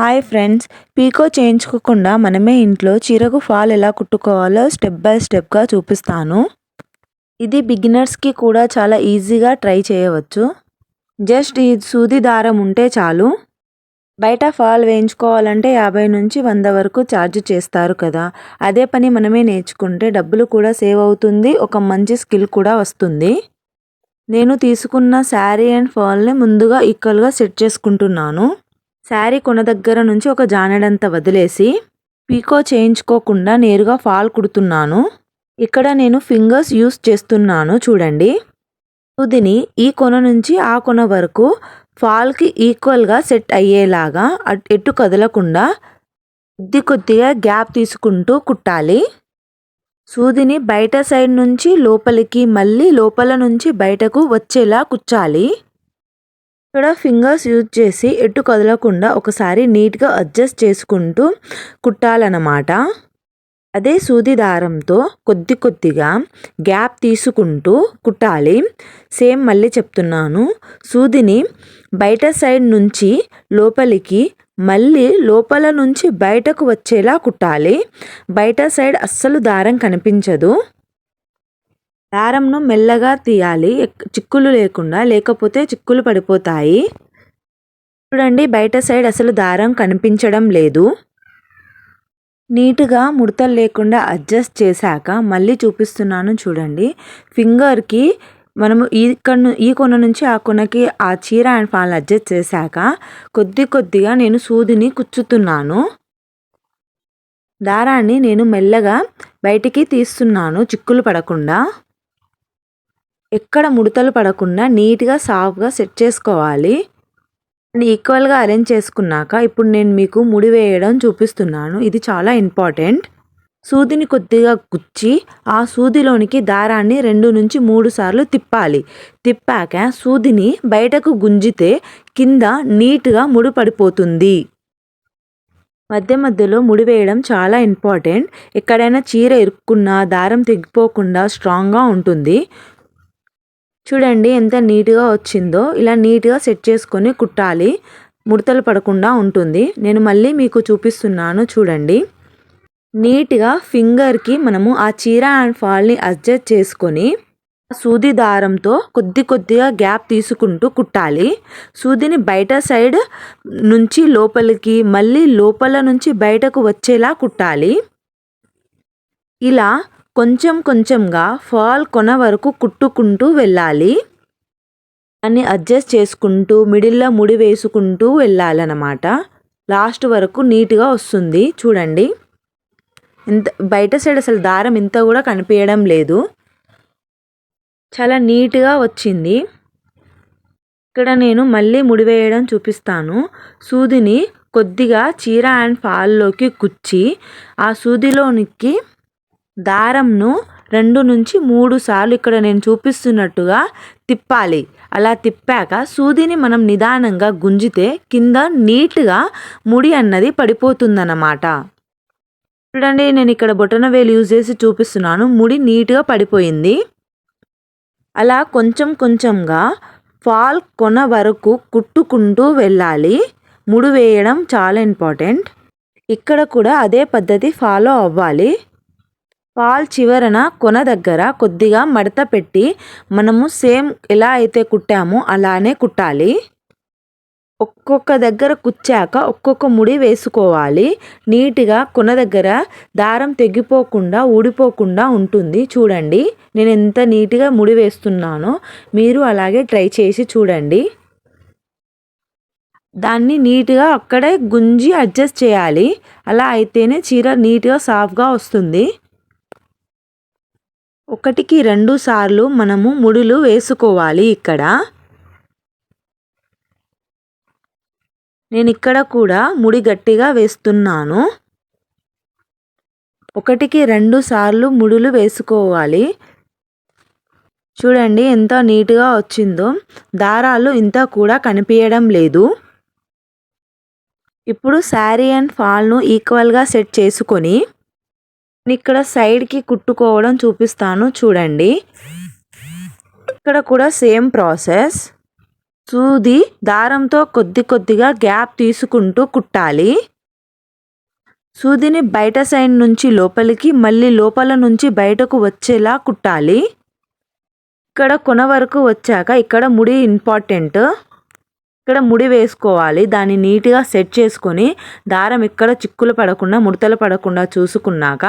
Hi friends పీకో చేయించుకోకుండా మనమే ఇంట్లో చీరకు ఫాల్ ఎలా కుట్టుకోవాలో స్టెప్ బై స్టెప్గా చూపిస్తాను. ఇది బిగినర్స్కి కూడా చాలా ఈజీగా ట్రై చేయవచ్చు. జస్ట్ ఈ సూది దారం ఉంటే చాలు. బయట ఫాల్ వేయించుకోవాలంటే యాభై నుంచి వంద వరకు ఛార్జ్ చేస్తారు కదా. అదే పని మనమే నేర్చుకుంటే డబ్బులు కూడా సేవ్ అవుతుంది ఒక మంచి స్కిల్ కూడా వస్తుంది. నేను తీసుకున్న శారీ అండ్ ఫాల్ని ముందుగా ఈక్వల్గా సెట్ చేసుకుంటున్నాను. శారీ కొన దగ్గర నుంచి ఒక జానెడంత వదిలేసి పీకో చేయించుకోకుండా నేరుగా ఫాల్ కుడుతున్నాను. ఇక్కడ నేను ఫింగర్స్ యూస్ చేస్తున్నాను చూడండి. సూదిని ఈ కొన నుంచి ఆ కొన వరకు ఫాల్కి ఈక్వల్గా సెట్ అయ్యేలాగా ఎటు కదలకుండా కొద్ది కొద్దిగా గ్యాప్ తీసుకుంటూ కుట్టాలి. సూదిని బయట సైడ్ నుంచి లోపలికి మళ్ళీ లోపల నుంచి బయటకు వచ్చేలా కుచ్చాలి. ఇక్కడ ఫింగర్స్ యూజ్ చేసి ఎటు కదలకుండా ఒకసారి నీట్గా అడ్జస్ట్ చేసుకుంటూ కుట్టాలన్నమాట. అదే సూది దారంతో కొద్ది కొద్దిగా గ్యాప్ తీసుకుంటూ కుట్టాలి. సేమ్ మళ్ళీ చెప్తున్నాను. సూదిని బయట సైడ్ నుంచి లోపలికి మళ్ళీ లోపల నుంచి బయటకు వచ్చేలా కుట్టాలి. బయట సైడ్ అస్సలు దారం కనిపించదు. దారంను మెల్లగా తీయాలి. చిక్కులు లేకుండా లేకపోతే చిక్కులు పడిపోతాయి. చూడండి బయట సైడ్ అసలు దారం కనిపించడం లేదు. నీట్గా ముడతలు లేకుండా అడ్జస్ట్ చేశాక మళ్ళీ చూపిస్తున్నాను చూడండి. ఫింగర్కి మనము ఈ ఈ కొన నుంచి ఆ కొనకి ఆ చీర అండ్ ఫాల్ అడ్జస్ట్ చేశాక కొద్ది కొద్దిగా నేను సూదిని కుచ్చుతున్నాను. దారాన్ని నేను మెల్లగా బయటికి తీస్తున్నాను చిక్కులు పడకుండా. ఎక్కడ ముడతలు పడకుండా నీట్గా సాఫ్గా సెట్ చేసుకోవాలి. ఈక్వల్గా అరేంజ్ చేసుకున్నాక ఇప్పుడు నేను మీకు ముడి వేయడం చూపిస్తున్నాను. ఇది చాలా ఇంపార్టెంట్. సూదిని కొద్దిగా గుచ్చి ఆ సూదిలోనికి దారాన్ని రెండు నుంచి మూడు సార్లు తిప్పాలి. తిప్పాక సూదిని బయటకు గుంజితే కింద నీట్గా ముడి పడిపోతుంది. మధ్య మధ్యలో ముడి వేయడం చాలా ఇంపార్టెంట్. ఎక్కడైనా చీర ఇరుక్కున్నా దారం తెగిపోకుండా స్ట్రాంగ్గా ఉంటుంది. చూడండి ఎంత నీట్గా వచ్చిందో. ఇలా నీట్గా సెట్ చేసుకొని కుట్టాలి. ముడతలు పడకుండా ఉంటుంది. నేను మళ్ళీ మీకు చూపిస్తున్నాను చూడండి. నీట్గా ఫింగర్కి మనము ఆ చీర అండ్ ఫాల్ని అడ్జస్ట్ చేసుకొని సూది దారంతో కొద్ది కొద్దిగా గ్యాప్ తీసుకుంటూ కుట్టాలి. సూదిని బయట సైడ్ నుంచి లోపలికి మళ్ళీ లోపల నుంచి బయటకు వచ్చేలా కుట్టాలి. ఇలా కొంచెం కొంచెంగా ఫాల్ కొన వరకు కుట్టుకుంటూ వెళ్ళాలి. దాన్ని అడ్జస్ట్ చేసుకుంటూ మిడిల్లో ముడి వేసుకుంటూ వెళ్ళాలన్నమాట. లాస్ట్ వరకు నీట్గా వస్తుంది. చూడండి. ఇంత బయట సైడ్ అసలు దారం ఇంత కూడా కనిపించడం లేదు. చాలా నీట్గా వచ్చింది. ఇక్కడ నేను మళ్ళీ ముడివేయడం చూపిస్తాను. సూదిని కొద్దిగా చీర అండ్ ఫాల్లోకి కుచ్చి ఆ సూదిలోనికి దారంను రెండు నుంచి మూడు సార్లు ఇక్కడ నేను చూపిస్తున్నట్టుగా తిప్పాలి. అలా తిప్పాక సూదిని మనం నిదానంగా గుంజితే కింద నీట్గా ముడి అన్నది పడిపోతుందన్నమాట. చూడండి నేను ఇక్కడ బొటన వేలు యూజ్ చేసి చూపిస్తున్నాను. ముడి నీట్గా పడిపోయింది. అలా కొంచెం కొంచెంగా ఫాల్ కొన వరకు కుట్టుకుంటూ వెళ్ళాలి. ముడి వేయడం చాలా ఇంపార్టెంట్. ఇక్కడ కూడా అదే పద్ధతి ఫాలో అవ్వాలి. పాల్ చివరన కొన దగ్గర కొద్దిగా మడత పెట్టి మనము సేమ్ ఎలా అయితే కుట్టామో అలానే కుట్టాలి. ఒక్కొక్క దగ్గర కుచ్చాక ఒక్కొక్క ముడి వేసుకోవాలి. నీట్గా కొన దగ్గర దారం తెగిపోకుండా ఊడిపోకుండా ఉంటుంది. చూడండి నేను ఎంత నీట్గా ముడి వేస్తున్నానో మీరు అలాగే ట్రై చేసి చూడండి. దాన్ని నీట్గా అక్కడే గుంజి అడ్జస్ట్ చేయాలి. అలా అయితేనే చీర నీట్గా సాఫ్గా వస్తుంది. ఒకటికి రెండు సార్లు మనము ముడులు వేసుకోవాలి ఇక్కడ. నేను ఇక్కడ కూడా ముడి గట్టిగా వేస్తున్నాను. ఒకటికి రెండు సార్లు ముడులు వేసుకోవాలి. చూడండి ఎంత నీట్గా వచ్చిందో. దారాలు ఇంత కూడా కనిపించడం లేదు. ఇప్పుడు శారీ అండ్ ఫాల్ను ఈక్వల్గా సెట్ చేసుకొని ఇక్కడ సైడ్కి కుట్టుకోవడం చూపిస్తాను చూడండి. ఇక్కడ కూడా సేమ్ ప్రాసెస్ సూది దారంతో కొద్ది కొద్దిగా గ్యాప్ తీసుకుంటూ కుట్టాలి. సూదిని బయట సైడ్ నుంచి లోపలికి మళ్ళీ లోపల నుంచి బయటకు వచ్చేలా కుట్టాలి. ఇక్కడ కొన వరకు వచ్చాక ఇక్కడ ముడి ఇంపార్టెంట్ ఇక్కడ ముడి వేసుకోవాలి. దాన్ని నీట్గా సెట్ చేసుకొని దారం ఇక్కడ చిక్కులు పడకుండా ముడతలు పడకుండా చూసుకున్నాక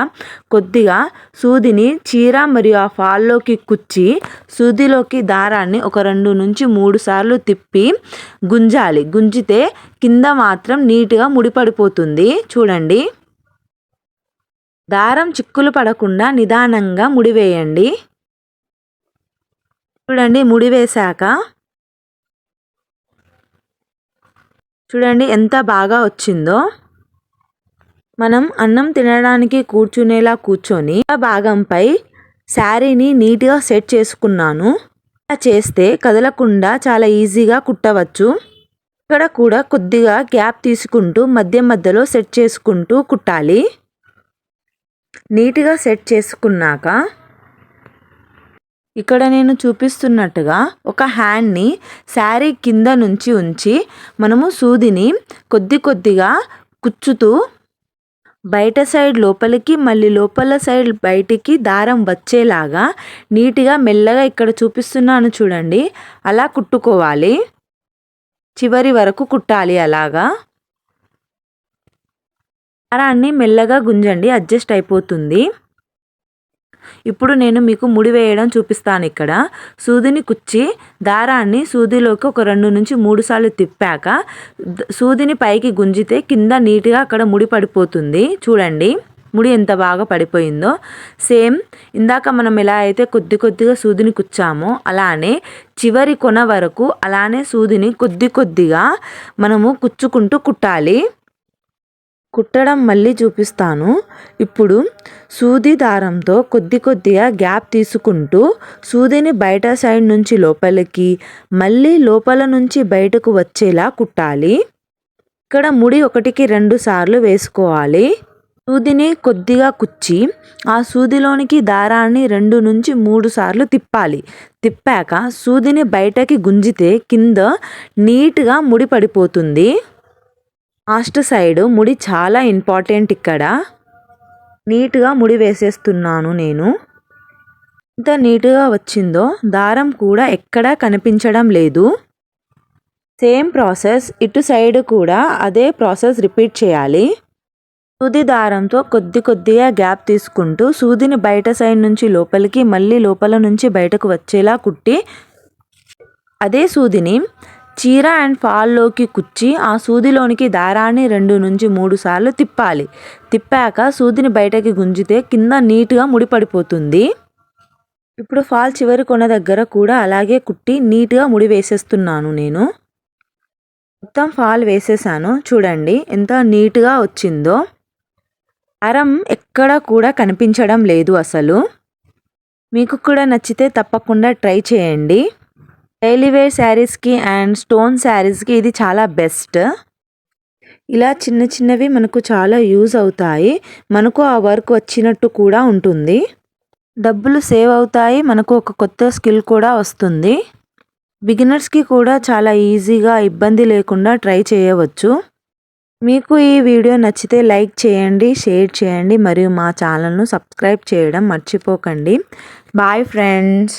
కొద్దిగా సూదిని చీర మరియు ఆ ఫాల్లోకి కుచ్చి సూదిలోకి దారాన్ని ఒక రెండు నుంచి మూడు సార్లు తిప్పి గుంజాలి. గుంజితే కింద మాత్రం నీట్గా ముడిపడిపోతుంది చూడండి. దారం చిక్కులు పడకుండా నిదానంగా ముడివేయండి చూడండి ముడి చూడండి ఎంత బాగా వచ్చిందో. మనం అన్నం తినడానికి కూర్చునేలా కూర్చొని ఆ భాగంపై శారీని నీట్గా సెట్ చేసుకున్నాను. అలా చేస్తే కదలకుండా చాలా ఈజీగా కుట్టవచ్చు. ఇక్కడ కూడా కొద్దిగా గ్యాప్ తీసుకుంటూ మధ్య మధ్యలో సెట్ చేసుకుంటూ కుట్టాలి. నీట్గా సెట్ చేసుకున్నాక ఇక్కడ నేను చూపిస్తున్నట్టుగా ఒక హ్యాండ్ని శారీ కింద నుంచి ఉంచి మనము సూదిని కొద్ది కొద్దిగా కుచ్చుతూ బయట సైడ్ లోపలికి మళ్ళీ లోపల సైడ్ బయటికి దారం వచ్చేలాగా నీట్గా మెల్లగా ఇక్కడ చూపిస్తున్నాను చూడండి. అలా కుట్టుకోవాలి. చివరి వరకు కుట్టాలి అలాగా. దారాన్ని మెల్లగా గుంజండి అడ్జస్ట్ అయిపోతుంది. ఇప్పుడు నేను మీకు ముడి వేయడం చూపిస్తాను ఇక్కడ. సూదిని కుచ్చి దారాన్ని సూదిలోకి ఒక రెండు నుంచి మూడు సార్లు తిప్పాక సూదిని పైకి గుంజితే కింద నీట్గా అక్కడ ముడి పడిపోతుంది. చూడండి ముడి ఎంత బాగా పడిపోయిందో. సేమ్ ఇందాక మనం ఎలా అయితే కొద్ది కొద్దిగా సూదిని కుచ్చామో అలానే చివరి కొన వరకు అలానే సూదిని కొద్ది కొద్దిగా మనము కుచ్చుకుంటూ కుట్టాలి. కుట్టడం మళ్ళీ చూపిస్తాను. ఇప్పుడు సూది దారంతో కొద్ది కొద్దిగా గ్యాప్ తీసుకుంటూ సూదిని బయట సైడ్ నుంచి లోపలికి మళ్ళీ లోపల నుంచి బయటకు వచ్చేలా కుట్టాలి. ఇక్కడ ముడి ఒకటికి రెండు సార్లు వేసుకోవాలి. సూదిని కొద్దిగా కుచ్చి ఆ సూదిలోనికి దారాన్ని రెండు నుంచి మూడు సార్లు తిప్పాలి. తిప్పాక సూదిని బయటకి గుంజితే కింద నీట్గా ముడి పడిపోతుంది. ఆస్ట్ సైడ్ ముడి చాలా ఇంపార్టెంట్ ఇక్కడ. నీట్గా ముడి వేసేస్తున్నాను నేను. ఎంత నీట్గా వచ్చిందో దారం కూడా ఎక్కడా కనిపించడం లేదు. సేమ్ ప్రాసెస్ ఇటు సైడ్ కూడా అదే ప్రాసెస్ రిపీట్ చేయాలి. సూది దారంతో కొద్ది కొద్దిగా గ్యాప్ తీసుకుంటూ సూదిని బయట సైడ్ నుంచి లోపలికి మళ్ళీ లోపల నుంచి బయటకు వచ్చేలా కుట్టి అదే సూదిని చీర అండ్ ఫాల్లోకి కుచ్చి ఆ సూదిలోనికి దారాన్ని రెండు నుంచి మూడు సార్లు తిప్పాలి. తిప్పాక సూదిని బయటకి గుంజితే కింద నీట్గా ముడిపడిపోతుంది. ఇప్పుడు ఫాల్ చివరి కొన దగ్గర కూడా అలాగే కుట్టి నీట్గా ముడి వేసేస్తున్నాను నేను. మొత్తం ఫాల్ వేసేసాను. చూడండి ఎంత నీట్గా వచ్చిందో. అరం ఎక్కడ కూడా కనిపించడం లేదు అసలు. మీకు కూడా నచ్చితే తప్పకుండా ట్రై చేయండి. డైలీ వేర్ శారీస్కి అండ్ స్టోన్ శారీస్కి ఇది చాలా బెస్ట్. ఇలా చిన్న చిన్నవి మనకు చాలా యూజ్ అవుతాయి. మనకు ఆ వర్క్ వచ్చినట్టు కూడా ఉంటుంది. డబ్బులు సేవ్ అవుతాయి. మనకు ఒక కొత్త స్కిల్ కూడా వస్తుంది. బిగినర్స్కి కూడా చాలా ఈజీగా ఇబ్బంది లేకుండా ట్రై చేయవచ్చు. మీకు ఈ వీడియో నచ్చితే లైక్ చేయండి షేర్ చేయండి మరియు మా ఛానల్ను సబ్స్క్రైబ్ చేయడం మర్చిపోకండి. Bye friends.